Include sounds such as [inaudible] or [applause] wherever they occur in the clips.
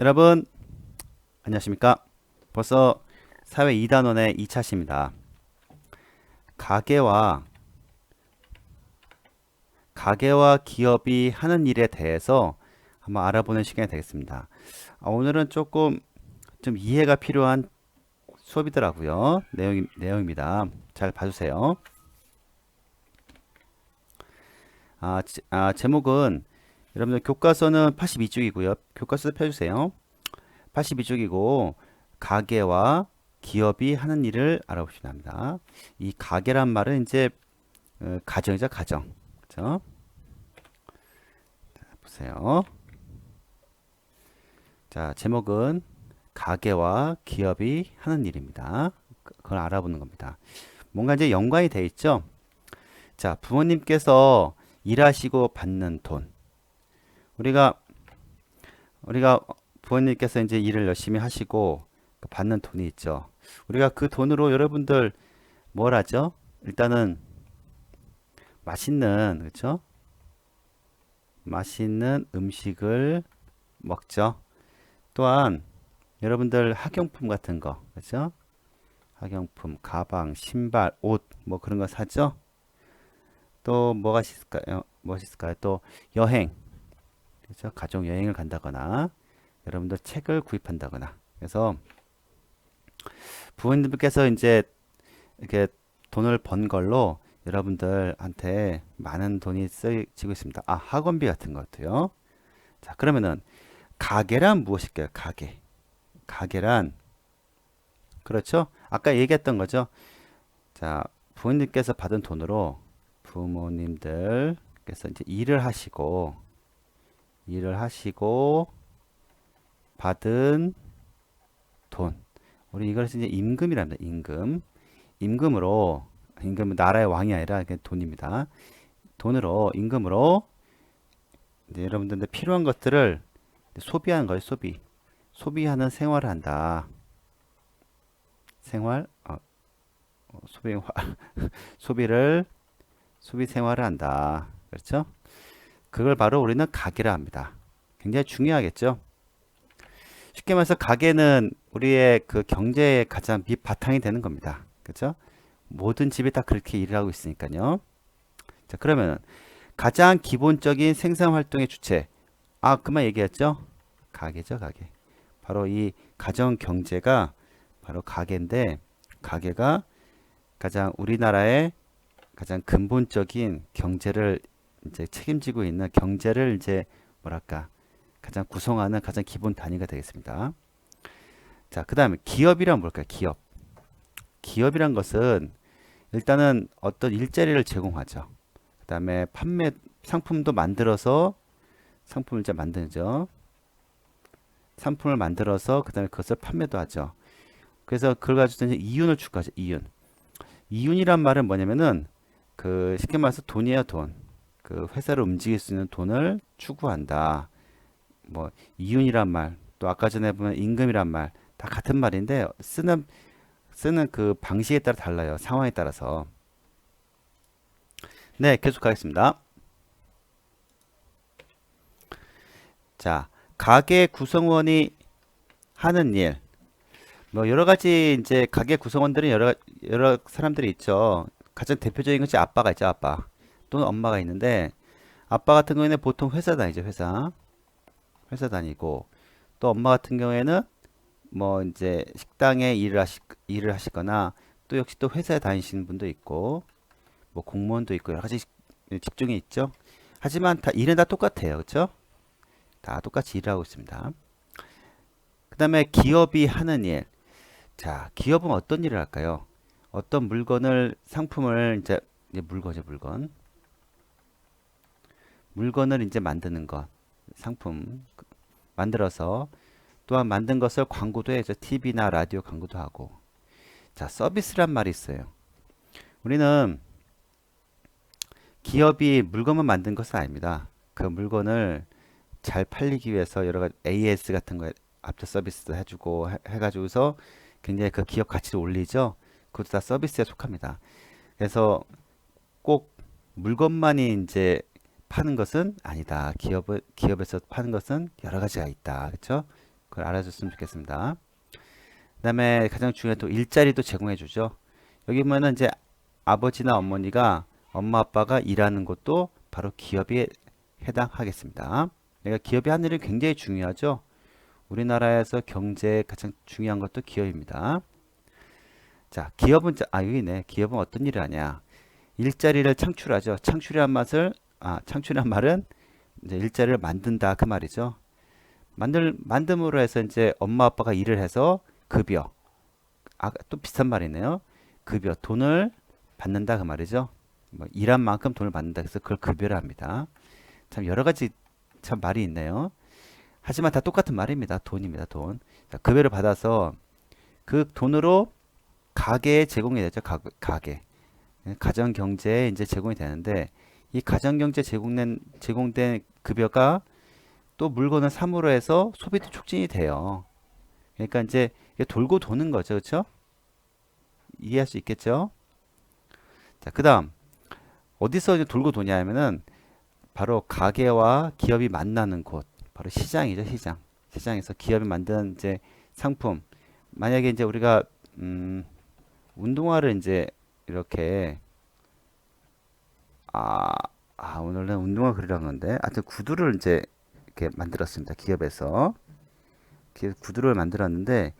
여러분 안녕하십니까? 벌써 사회 2단원의 2차 시입니다. 가게와 가게와 기업이 하는 일에 대해서 한번 알아보는 시간이 되겠습니다. 아, 오늘은 조금 좀 이해가 필요한 수업이더라고요. 내용 내용입니다. 잘 봐주세요. 아, 제, 아, 제목은 여러분들 교과서는 82쪽이고요. 교과서 펴주세요. 82쪽이고 가게와 기업이 하는 일을 알아보시면 합니다. 이 가게란 말은 이제 어, 가정이죠, 가정. 자, 보세요. 자, 제목은 가게와 기업이 하는 일입니다. 그- 그걸 알아보는 겁니다. 뭔가 이제 연관이 돼 있죠? 자, 부모님께서 일하시고 받는 돈. 우리가 우리가 부모님께서 이제 일을 열심히 하시고 그 받는 돈이 있죠. 우리가 그 돈으로 여러분들 뭘 하죠? 일단은 맛있는 그렇죠? 맛있는 음식을 먹죠. 또한 여러분들 학용품 같은 거 그렇죠? 학용품, 가방, 신발, 옷 뭐 그런 거 사죠? 또 뭐가 있을까요? 무엇이 있을까요? 또 여행 그렇죠? 가족 여행을 간다거나 여러분들 책을 구입한다거나 그래서 부모님께서 이제 이렇게 돈을 번 걸로 여러분들한테 많은 돈이 쓰이고 있습니다. 아, 학원비 같은 것도요. 자, 그러면은 가게란 무엇일까요? 가게. 가게란 그렇죠? 아까 얘기했던 거죠. 자, 부모님께서 받은 돈으로 부모님들께서 이제 일을 하시고 일을 하시고 받은 돈. 우리 이걸 이제 임금이랍니다. 임금. 임금으로 임금은 나라의 왕이 아니라 그냥 돈입니다. 돈으로 임금으로 이제 여러분들 필요한 것들을 소비하는 거예요. 소비. 소비하는 생활을 한다. 생활 어, 어, 소비 [laughs] 소비를 소비 생활을 한다. 그렇죠? 그걸 바로 우리는 가게라 합니다. 굉장히 중요하겠죠? 쉽게 말해서 가게는 우리의 그 경제의 가장 밑바탕이 되는 겁니다. 그렇죠? 모든 집이 다 그렇게 일을 하고 있으니까요. 자, 그러면 가장 기본적인 생산 활동의 주체. 아, 그만 얘기했죠? 가게죠, 가게. 바로 이 가정 경제가 바로 가게인데 가게가 가장 우리나라의 가장 근본적인 경제를 이제 책임지고 있는 경제를 이제 뭐랄까 가장 구성하는 가장 기본 단위가 되겠습니다. 자, 그 다음에 기업이란 뭘까요? 기업. 기업이란 것은 일단은 어떤 일자리를 제공하죠. 그 다음에 판매 상품도 만들어서 상품을 이제 만들죠. 상품을 만들어서 그 다음에 그것을 판매도 하죠. 그래서 그걸 가지고 이제 이윤을 추구하죠. 이윤. 이윤이란 말은 뭐냐면은 그 쉽게 말해서 돈이에요, 돈. 그 회사를 움직일 수 있는 돈을 추구한다. 뭐 이윤이란 말, 또 아까 전에 보면 임금이란 말 다 같은 말인데 쓰는 쓰는 그 방식에 따라 달라요. 상황에 따라서. 네, 계속하겠습니다. 자, 가게 구성원이 하는 일. 뭐 여러 가지 이제 가게 구성원들은 여러 여러 사람들이 있죠. 가장 대표적인 것이 아빠가 있죠, 아빠. 또는 엄마가 있는데 아빠 같은 경우에는 보통 회사 다니죠, 회사. 회사 다니고 또 엄마 같은 경우에는 뭐 이제 식당에 일을 하시 일을 하시거나 또 역시 또 회사에 다니시는 분도 있고 뭐 공무원도 있고 여러 가지 직종이 있죠. 하지만 다 일은 다 똑같아요. 그렇죠? 다 똑같이 일을 하고 있습니다. 그 다음에 기업이 하는 일. 자, 기업은 어떤 일을 할까요? 어떤 물건을 상품을 이제 물건이죠, 물건. 물건을 이제 만드는 것. 상품 만들어서 또한 만든 것을 광고도 해죠. TV나 라디오 광고도 하고. 자, 서비스란 말이 있어요. 우리는 기업이 물건만 만든 것은 아닙니다. 그 물건을 잘 팔리기 위해서 여러 가지 AS 같은 거 앞터 서비스도 해주고 해, 해가지고서 굉장히 그 기업 가치를 올리죠. 그것도 다 서비스에 속합니다. 그래서 꼭 물건만이 이제 파는 것은 아니다. 기업을 기업에서 파는 것은 여러 가지가 있다. 그렇죠? 그걸 알아줬으면 좋겠습니다. 그다음에 가장 중요한 또 일자리도 제공해 주죠. 여기 보면은 이제 아버지나 어머니가 엄마 아빠가 일하는 곳도 바로 기업에 해당하겠습니다. 그러니까 기업이 하는 일이 굉장히 중요하죠. 우리나라에서 경제에 가장 중요한 것도 기업입니다. 자, 기업은 자- 아 여기네. 기업은 어떤 일을 하냐? 일자리를 창출하죠. 창출이란 맛을 아 창출이란 말은 이제 일자리를 만든다 그 말이죠. 만들 만듦으로 해서 이제 엄마 아빠가 일을 해서 급여 아 또 비슷한 말이네요. 급여 돈을 받는다 그 말이죠. 뭐 일한 만큼 돈을 받는다 그래서 그걸 급여라 합니다. 참 여러 가지 참 말이 있네요. 하지만 다 똑같은 말입니다. 돈입니다. 돈. 자, 급여를 받아서 그 돈으로 가게에 제공이 되죠. 가, 가게. 가정 경제에 이제 제공이 되는데 이 가정 경제 제공된 제공된 급여가 또 물건을 삼으로 해서 소비도 촉진이 돼요. 그러니까 이제 돌고 도는 거죠. 그렇죠? 이해할 수 있겠죠? 자, 그다음 어디서 이제 돌고 도냐 하면은 바로 가게와 기업이 만나는 곳, 바로 시장이죠, 시장. 시장에서 기업이 만든 이제 상품. 만약에 이제 우리가 음, 운동화를 이제 이렇게 아, 아 오늘은 운동화 그리려는 건데, 하여튼 구두를 이제 이렇게 만들었습니다. 기업에서 기업 구두를 만들었는데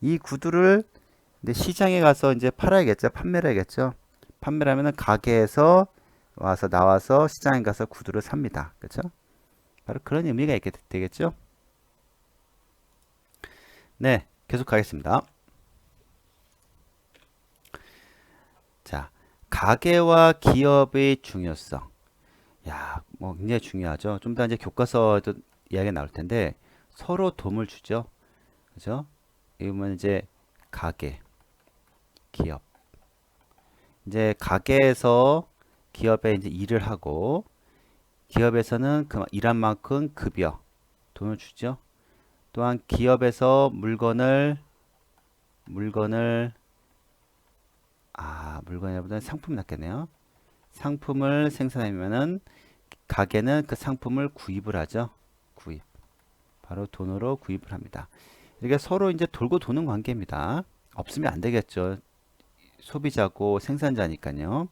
이 구두를 이제 시장에 가서 이제 팔아야겠죠, 판매를 해야겠죠. 판매를 하면은 가게에서 와서 나와서 시장에 가서 구두를 삽니다. 그렇죠? 바로 그런 의미가 있게 되겠죠. 네, 계속 가겠습니다. 자, 가게와 기업의 중요성. 야, 뭐 굉장히 중요하죠. 좀 더 이제 교과서에도 이야기가 나올 텐데 서로 도움을 주죠. 그죠? 이거면 이제 가게, 기업. 이제 가게에서 기업에 이제 일을 하고 기업에서는 그 일한 만큼 급여 돈을 주죠. 또한 기업에서 물건을 물건을 아 물건이보다 상품이 낫겠네요. 상품을 생산하면은 가게는 그 상품을 구입을 하죠. 구입 바로 돈으로 구입을 합니다. 이게 서로 이제 돌고 도는 관계입니다. 없으면 안 되겠죠. 소비자고 생산자니까요.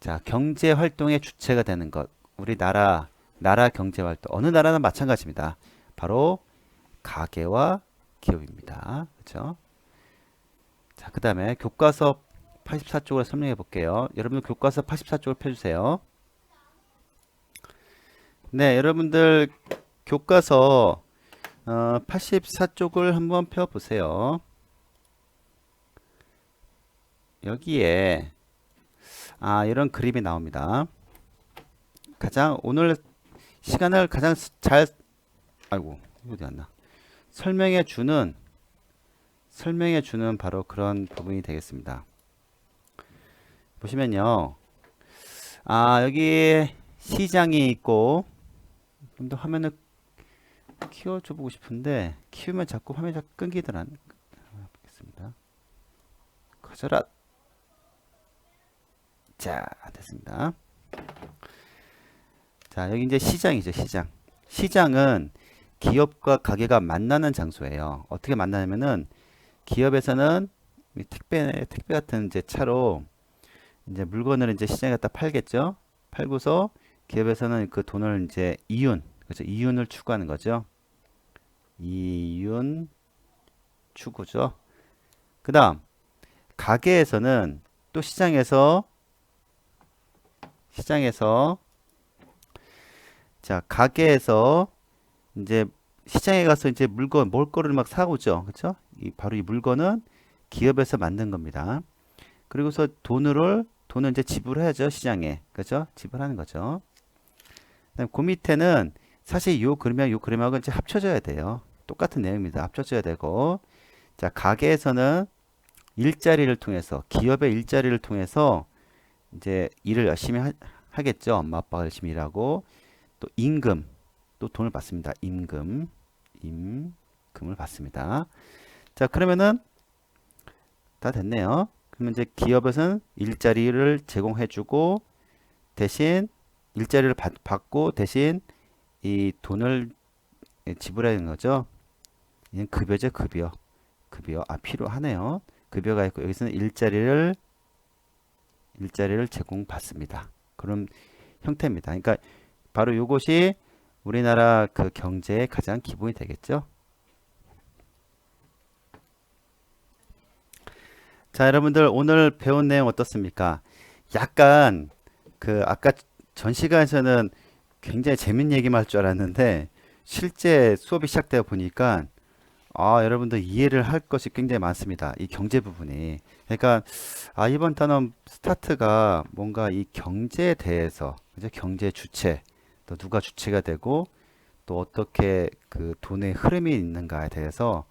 자, 경제 활동의 주체가 되는 것. 우리나라 나라 경제 활동 어느 나라나 마찬가지입니다. 바로 가게와 기업입니다. 그렇죠? 자, 그다음에 교과서 84쪽으로 설명해 볼게요. 여러분들 교과서 84쪽을 펴 주세요. 네, 여러분들 교과서 어, 84쪽을 한번 펴 보세요. 여기에 아, 이런 그림이 나옵니다. 가장 오늘 시간을 가장 스- 잘 아이고 어디 갔나 설명해 주는 설명해 주는 바로 그런 부분이 되겠습니다. 보시면요. 아, 여기 시장이 있고 좀 더 화면을 키워줘 보고 싶은데 키우면 자꾸 화면이 자꾸 끊기더라. 보겠습니다. 커져라. 자, 됐습니다. 자, 여기 이제 시장이죠, 시장. 시장은 기업과 가게가 만나는 장소예요. 어떻게 만나냐면은 기업에서는 이 택배 택배 같은 이제 차로 이제 물건을 이제 시장에 갖다 팔겠죠. 팔고서 기업에서는 그 돈을 이제 이윤, 그렇죠? 이윤을 추구하는 거죠. 이윤 추구죠. 그 다음 가게에서는 또 시장에서 시장에서 자 가게에서 이제 시장에 가서 이제 물건 먹거리를 막 사오죠, 그렇죠? 이 바로 이 물건은 기업에서 만든 겁니다. 그리고서 돈을 돈을 이제 지불해야죠 시장에, 그렇죠? 지불하는 거죠. 그다음 그 밑에는 사실 요 그림이랑 요 그림하고 이제 합쳐져야 돼요. 똑같은 내용입니다. 합쳐져야 되고, 자 가게에서는 일자리를 통해서 기업의 일자리를 통해서 이제 일을 열심히 하, 하겠죠. 엄마 아빠가 열심히 일하고 또 임금 또 돈을 받습니다. 임금 임금을 받습니다. 자 그러면은 다 됐네요. 그러면 이제 기업에서는 일자리를 제공해주고 대신 일자리를 받, 받고 대신 이 돈을 지불하는 거죠. 이는 급여죠, 급여. 급여. 아, 필요하네요. 급여가 있고 여기서는 일자리를 일자리를 제공받습니다. 그런 형태입니다. 그러니까 바로 이것이 우리나라 그 경제의 가장 기본이 되겠죠. 자, 여러분들 오늘 배운 내용 어떻습니까? 약간 그 아까 전 시간에서는 굉장히 재밌는 얘기만 할 줄 알았는데 실제 수업이 시작되어 보니까 아, 여러분들 이해를 할 것이 굉장히 많습니다. 이 경제 부분이. 그러니까 아, 이번 단원 스타트가 뭔가 이 경제에 대해서 그죠? 경제 주체 또 누가 주체가 되고 또 어떻게 그 돈의 흐름이 있는가에 대해서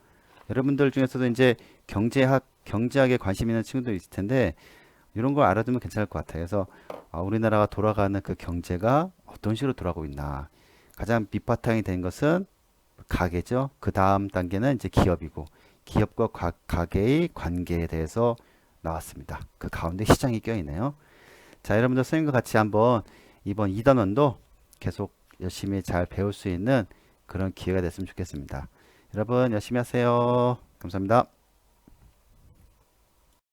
여러분들 중에서도 이제 경제학 경제학에 관심 있는 친구도 있을 텐데 이런 걸 알아두면 괜찮을 것 같아요. 그래서 아, 우리나라가 돌아가는 그 경제가 어떤 식으로 돌아가고 있나. 가장 밑바탕이 된 것은 가게죠. 그 다음 단계는 이제 기업이고 기업과 가, 가게의 관계에 대해서 나왔습니다. 그 가운데 시장이 껴있네요. 자, 여러분들 선생님과 같이 한번 이번 2단원도 계속 열심히 잘 배울 수 있는 그런 기회가 됐으면 좋겠습니다. 여러분 열심히 하세요. 감사합니다.